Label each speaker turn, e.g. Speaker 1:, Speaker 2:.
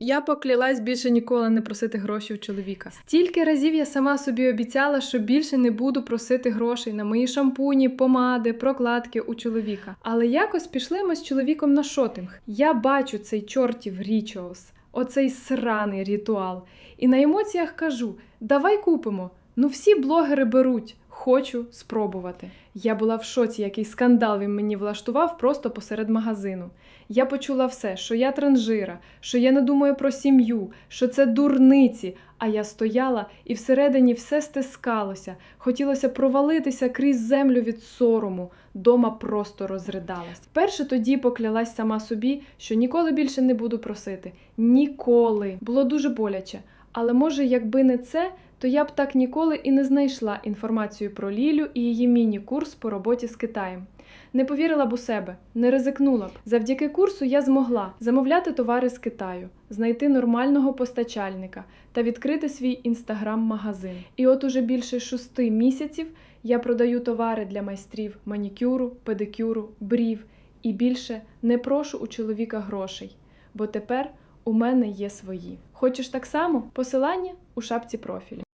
Speaker 1: Я поклялась більше ніколи не просити гроші у чоловіка. Стільки разів я сама собі обіцяла, що більше не буду просити грошей на мої шампуні, помади, прокладки у чоловіка. Але якось пішли ми з чоловіком на шопінг. Я бачу цей чортів річоус, оцей сраний ритуал. І на емоціях кажу: давай купимо. Ну всі блогери беруть. Хочу спробувати. Я була в шоці, який скандал він мені влаштував просто посеред магазину. Я почула все, що я транжира, що я не думаю про сім'ю, що це дурниці. А я стояла і всередині все стискалося. Хотілося провалитися крізь землю від сорому. Дома просто розридалась. Перше тоді поклялась сама собі, що ніколи більше не буду просити. Ніколи. Було дуже боляче. Але може, якби не це, то я б так ніколи і не знайшла інформацію про Лілю і її міні-курс по роботі з Китаєм. Не повірила б у себе, не ризикнула б. Завдяки курсу я змогла замовляти товари з Китаю, знайти нормального постачальника та відкрити свій інстаграм-магазин. І от уже більше шести місяців я продаю товари для майстрів манікюру, педикюру, брів і більше не прошу у чоловіка грошей, бо тепер у мене є свої. Хочеш так само? Посилання у шапці профілю.